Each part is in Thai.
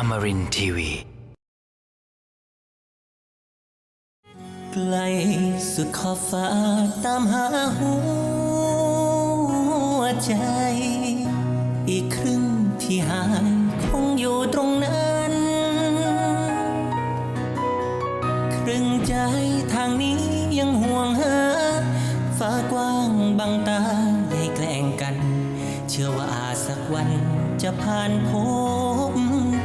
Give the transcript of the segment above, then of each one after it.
Amarin Tiwi. ไกลสุดขอบฟ้าตามหาหัวใจ อีกครึ่งที่หายคงอยู่ตรงนั้น ครึ่งใจทางนี้ยังห่วงหา ฟ้ากว้างบังตาให้แกล้งกัน เชื่อว่าอาจสักวันจะผ่านพบ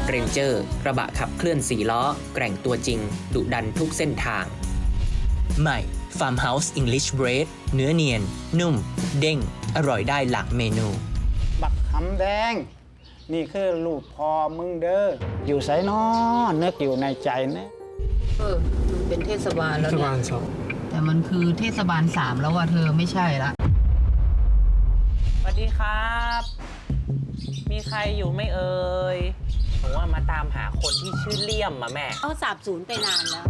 ห่งฟอร์ดเรนเจอร์กระบะขับเคลื่อนสี่ล้อ แกร่งตัวจริง ดุดันทุกเส้นทาง ใหม่ Farmhouse English Bread เนื้อเนียน นุ่ม เด้ง อร่อยได้หลากเมนู บักหำแดง นี่คือลูกพอมึงเด้ออยู่ไสนอนึกอยู่ในใจนะเออมันเป็นเทศบาลแล้วเนี่ยแต่มันคือเทศบาลสามแล้วว่าเธอไม่ใช่ละสวัสดีครับ มีใครอยู่ไม่เอ่ย ผมว่ามาตามหาคนที่ชื่อเลี่ยมมาแม่ เอาสาบสูญไปนานแล้ว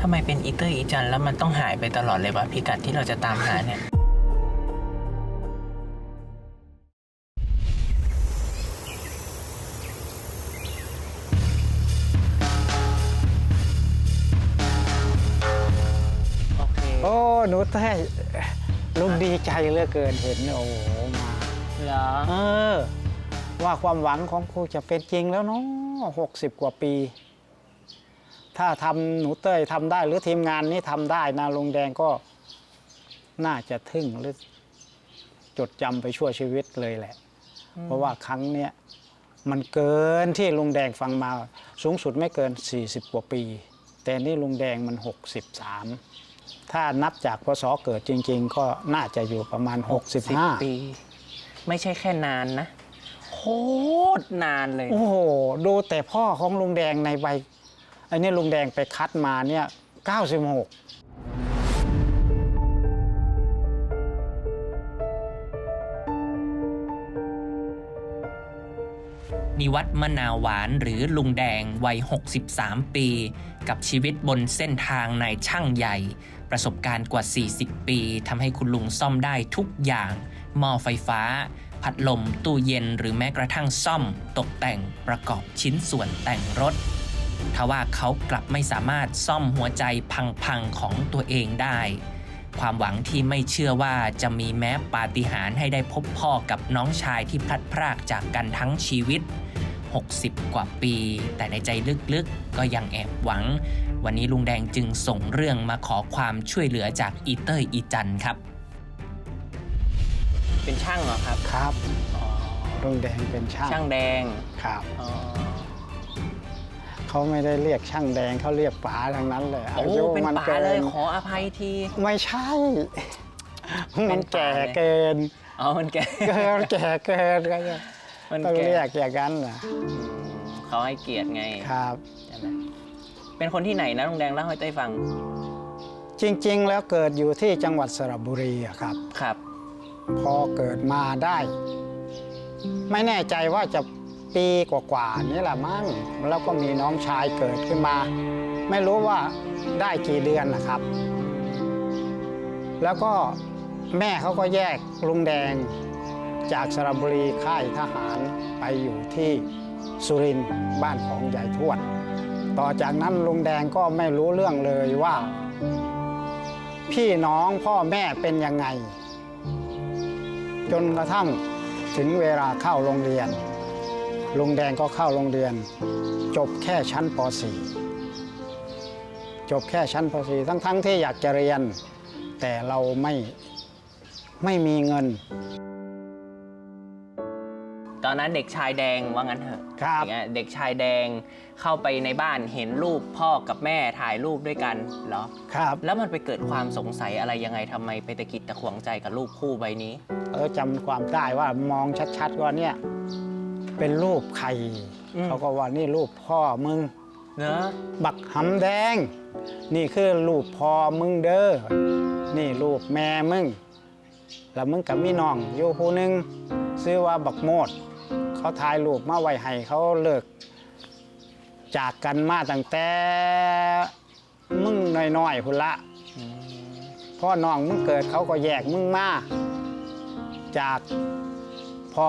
ทำไมเป็นอีเตอร์อีจันแล้วมันต้องหายไปตลอดเลยวะพิกัดที่เราจะตามหาเนี่ย โอเค โอ้ หนูแท้ลุงดีใจเหลือเกินเห็น โอ้โหมา เหรอ เออ ว่าความหวังของครูจะเป็นจริงแล้วเนาะหกสิบกว่าปี ถ้าทำหนูเต้ยทำได้หรือทีมงานนี้ทำได้นะลุงแดงก็น่าจะทึ่งหรือจดจำไปชั่วชีวิตเลยแหละ เพราะว่าครั้งเนี้ยมันเกินที่ลุงแดงฟังมาสูงสุดไม่เกิน 40 กว่าปี แต่นี่ลุงแดงมัน 63 ถ้านับจากพศเกิดจริง ๆ ก็น่าจะอยู่ประมาณ 65 ปี ไม่ใช่แค่นานนะโค ตรนานเลย โอ้โห ดูแต่พ่อของลุงแดงในใบไอ้นี่ลุงแดงไปคัดมาเนี่ย96 นิวัฒน์มะนาวหวานหรือลุงแดงวัย 63 ปี กับชีวิตบนเส้นทางในช่างใหญ่ ประสบการณ์กว่า 40 ปีทำให้คุณลุงซ่อมได้ทุกอย่าง หม้อไฟฟ้า พัดลม ตู้เย็นหรือแม้กระทั่งซ่อม ตกแต่งประกอบชิ้นส่วนแต่งรถทว่าเขากลับไม่สามารถซ่อมหัวใจพังๆของตัวเองได้ ความหวังที่ไม่เชื่อว่าจะมีแม้ปาฏิหาริย์ให้ได้พบพ่อกับน้องชายที่พลัดพรากจากกันทั้งชีวิต 60 กว่าปี แต่ในใจลึกๆก็ยังแอบหวัง วันนี้ลุงแดงจึงส่งเรื่องมาขอความช่วยเหลือจากอีเตอร์อีจันครับ เป็นช่างเหรอครับครับลุงแดงเป็นช่างช่างแดงครับเขาไม่ได้เรียกช่างแดงเขาเรียกป๋าทั้งนั้นเลยโอ้อายุเป็นมันป๋าเกิเลยนขออภัยที ไม่ใช่มันแก่เป็นป๋าเลย เกินอ๋อมันแก่เกินแก่เกินก็จะมันต้องแก่ เรียกอย่างนั้นนะอืมเขาให้เกียรติไงครับ ใช่ไหมเป็นคนที่ไหนนะลุงแดงเล่าให้เต้ยฟังจริงๆ แล้วเกิดอยู่ที่จังหวัดสระบุรีอะครับ ครับ พอเกิดมาได้ ไม่แน่ใจว่าจะปีกว่าๆนี่แหละมั้งแล้วก็มีน้องชายเกิดขึ้นมา ไม่รู้ว่าได้กี่เดือนนะครับ แล้วก็แม่เขาก็แยกลุงแดง จากสระบุรีค่ายทหารไปอยู่ที่สุรินทร์บ้านของยายทวด ต่อจากนั้นลุงแดงก็ไม่รู้เรื่องเลยว่า พี่น้องพ่อแม่เป็นยังไง จนกระทั่งถึงเวลาเข้าโรงเรียน ลุงแดงก็เข้าโรงเรียน จบแค่ชั้นป .4 จบแค่ชั้นป .4 ทั้งๆทที่อยากจะเรียน แต่เราไม่ไม่มีเงินตตอนนั้นเด็กชายแดงว่างั้นเถอะครับอย่างเงี้ยเด็กชายแดงเข้าไปในบ้านเห็นรูปพ่อกับแม่ถ่ายรูปด้วยกันเหรอครับ แล้วมันไปเกิดความสงสัยอะไรยังไงทำไมไปตะกิดตะขวงใจกับรูปคู่ใบนี้ เออจำความได้ว่ามองชัดๆว่าเนี่ยเป็นรูปใครอืมเขาก็ว่านี่รูปพ่อมึงเนอะบักหำแดง นี่คือรูปพ่อมึงเด้อนี่รูปแม่มึง แล้วมึงกับมีน้องอยู่ผู้หนึงซื้อว่าบักโมด เขาถ่ายรูปมาไว้ให้เขาเลิก จากกันมาตั้งแต่มึงน้อยๆพุ่นละอืมพ่อน้องมึงเกิดเขาก็แยกมึงมา จากพอ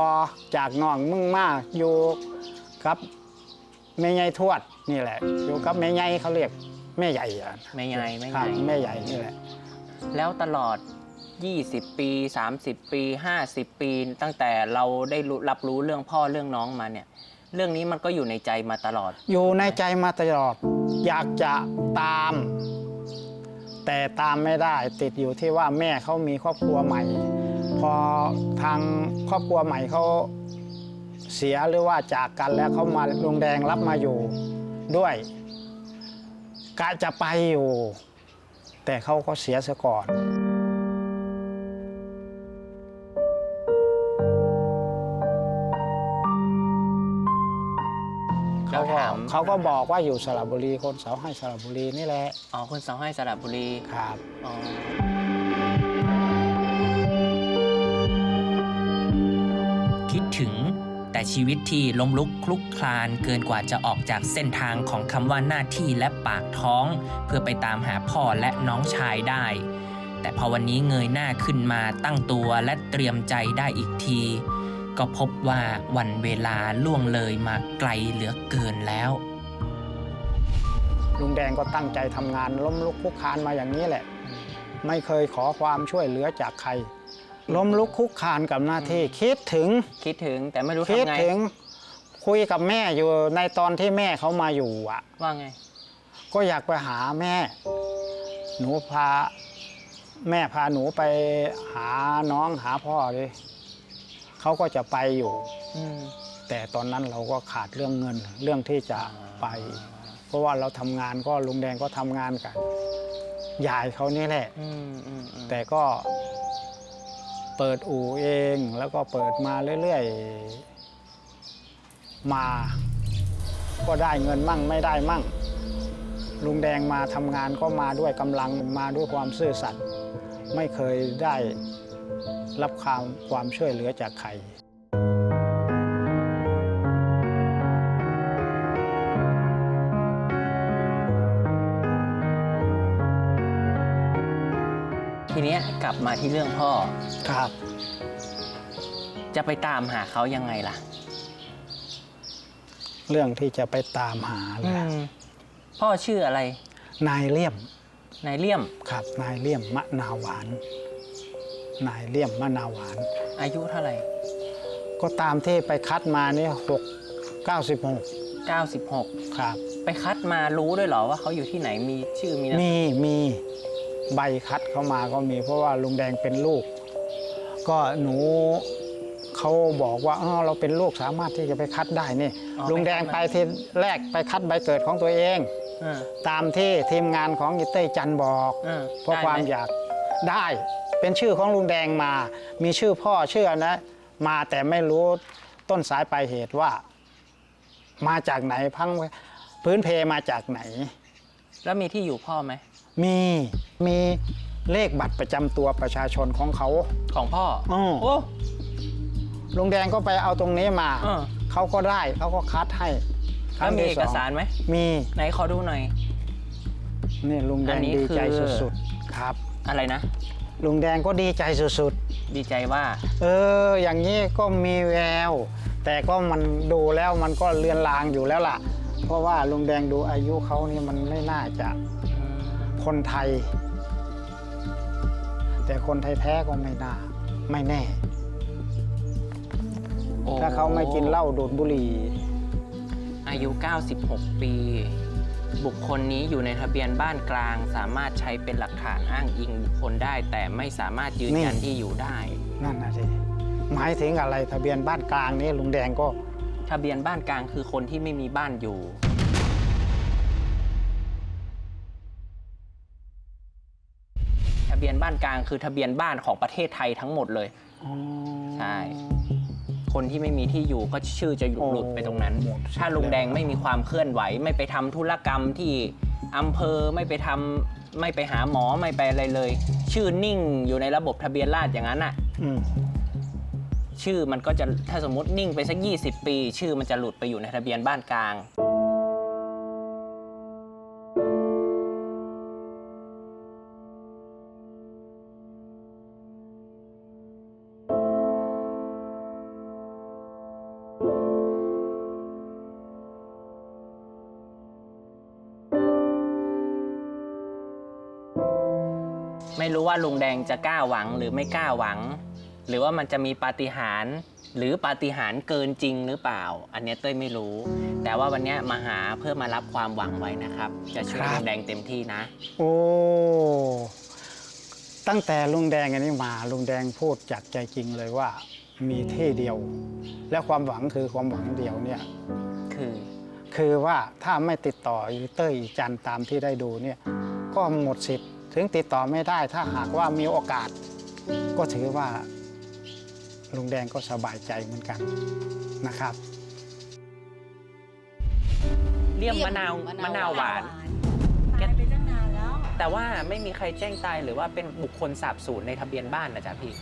จากน้องมึงมาอยู่กับแม่ใหญ่ทวดนี่แหละ อยู่กับแม่ใหญ่เขาเรียกแม่ใหญ่อะไม่ใหญ่ไม่คใหรับญ่แม่ใหญ่นี่แหละ แล้วตลอด 20 ปี 30 ปี 50 ปี ตั้งแต่เราได้รู้รับรู้เรื่องพ่อเรื่องน้องมาเนี่ย เรื่องนี้มันก็อยู่ในใจมาตลอด อยู่ในใจมาตลอด อยากจะตาม แต่ตามไม่ได้ติดอยู่ที่ว่าแม่เขามีครอบครัวใหม่ พอทางครอบครัวใหม่เขาเสียหรือว่าจากกันแล้วเขามาลุงแดงรับมาอยู่ด้วยกะจะไปอยู่ แต่เขาก็เสียซะก่อนเขาก็ถามเขาก็บอกว่าอยู่สระบุรีคนเสาให้สระบุรีนี่แหละ อ๋อ คนเสาให้สระบุรี ครับ อ๋อ ถึง แต่ชีวิตที่ล้มลุกคลุกคลานเกินกว่าจะออกจากเส้นทางของคำว่าหน้าที่และปากท้อง เพื่อไปตามหาพ่อและน้องชายได้ แต่พอวันนี้เงยหน้าขึ้นมาตั้งตัวและเตรียมใจได้อีกที ก็พบว่าวันเวลาล่วงเลยมาไกลเหลือเกินแล้วลุงแดงก็ตั้งใจทำงานล้มลุกคลุกคลานมาอย่างนี้แหละ ไม่เคยขอความช่วยเหลือจากใคร ล้มลุกคลุกคลานกับหน้าที่คิดถึงคิดถึงแต่ไม่รู้คิดทำไงถึง คุยกับแม่อยู่ในตอนที่แม่เขามาอยู่อะ ว่าไง ก็อยากไปหาแม่ หนูพา แม่พาหนูไปหาน้องหาพ่อเลยเขาก็จะไปอยู่ อืม แต่ตอนนั้นเราก็ขาดเรื่องเงินเรื่องที่จะไป เพราะว่าเราทำงานก็ลุงแดงก็ทำงานกับยายเขานี่แหละ อืมอืมอืมแต่ก็ เปิดอู่เองแล้วก็เปิดมาเรื่อยๆ มาก็ได้เงินมั่งไม่ได้มั่ง ลุงแดงมาทำงานก็มาด้วยกำลังมาด้วยความซื่อสัตย์ไม่เคยได้รับความความช่วยเหลือจากใคร ลับมาที่เรื่องพ่อ ครับ จะไปตามหาเขายังไงล่ะเรื่องที่จะไปตามหาอืเลยมพ่อชื่ออะไร นายเลี่ยมนายเลี่ยม ครับ นายเลี่ยมมะนาวหวาน นายเลี่ยมมะนาวหวาน อายุเท่าไหร่ ก็ตามที่ไปคัดมานี่หกเก้าสิบหก96 ครับ ไปคัดมารู้ด้วยเหรอว่าเขาอยู่ที่ไหนมีชื่อมีนามมีมี ใบคัดเข้ามาก็มี เพราะว่าลุงแดงเป็นลูก ก็หนูเขาบอกว่าเออเราเป็นลูกสามารถที่จะไปคัดได้นี่ลุงแดงไปทีแรกไปคัดใบเกิดของตัวเอง เออตามที่ทีมงานของยิเต้ยจันบอกเออเพราะได้ความไหอยากได้เป็นชื่อของลุงแดงมา มีชื่อพ่อชื่อนะ มาแต่ไม่รู้ต้นสายปลายเหตุว่า มาจากไหนพังพื้นเพมาจากไหน แล้วมีที่อยู่พ่อไหม มีมีเลขบัตรประจำตัวประชาชนของเขา ของพ่ออ้อโอ้ ลุงแดงก็ไปเอาตรงนี้มาเออเขาก็ได้เขาก็คัดให้คแล้วงมีที่เอกงสารไหมมีไหนขอดูหน่อย นี่ลุงแดอังนนี้ดีใจคือ สุดๆครับ อะไรนะ ลุงแดงก็ดีใจสุดดีใจว่า ๆ เออ อย่างนี้ก็มีแวว แต่ก็มันดูแล้วมันก็เลือนลางอยู่แล้วล่ะ เพราะว่าลุงแดงดูอายุเขานี่มันไม่น่าจะ คนไทย แต่คนไทยแท้ก็ไม่น่าไม่แน่โอ้ถ้าเขาไม่กินเหล้าดูดบุหรี่ อายุ 96 ปี บุคคลนี้อยู่ในทะเบียนบ้านกลาง สามารถใช้เป็นหลักฐานอ้างอิงบุคคลได้ แต่ไม่สามารถยืนยันนี่ที่อยู่ได้ นั่นนะสิหมายถึงอะไรทะเบียนบ้านกลางนี่ลุงแดงก็ ทะเบียนบ้านกลางคือคนที่ไม่มีบ้านอยู่ะเบียนบ้านกลางคือทะเบียนบ้านของประเทศไทยทั้งหมดเลยใช่คนที่ไม่มีที่อยู่ก็ชื่อจะหยุดโอ้หลุดไปตรงนั้นหมดถ้าลุงแดงไม่มีความเคลื่อนไหว ไม่ไปทำธุรกรรมที่อำเภอไม่ไปทำไม่ไปหาหมอไม่ไปอะไรเลย ชื่อนิ่งอยู่ในระบบทะเบียนราษฎร์อย่างนั้นอะอืมชื่อมันก็จะถ้าสมมตินิ่งไปสัก 20 ปี ชื่อมันจะหลุดไปอยู่ในทะเบียนบ้านกลาง ว่าลุงแดงจะกล้าหวังหรือไม่กล้าหวัง หรือว่ามันจะมีปาฏิหาริย์หรือปาฏิหาริย์เกินจริงหรือเปล่า อันเนี้ยเต้ยไม่รู้ แต่ว่าวันเนี้ยมาหาเพื่อมารับความหวังไว้นะครับ จะช่วยครับ ลุงแดงเต็มที่นะ โอ้ ตั้งแต่ลุงแดงอันนี้มาลุงแดงพูดจากใจจริงเลยว่ามีที่เดียว และความหวังคือความหวังเดียวเนี่ยคือคือว่าถ้าไม่ติดต่ออีเต้ยอีจันตามที่ได้ดูเนี่ยก็หมดสิทธิ์ ถึงติดต่อไม่ได้ถ้าหากว่ามีโอกาส ก็ถือว่าลุงแดงก็สบายใจเหมือนกันนะครับ เลี่ยมมะนาวมะนาวหวาน ตายไปตั้งนานแล้ว แต่ว่าไม่มีใครแจ้งตายหรือว่าเป็นบุคคลสาบสูญในทะเบียนบ้านนะจ๊ะพี่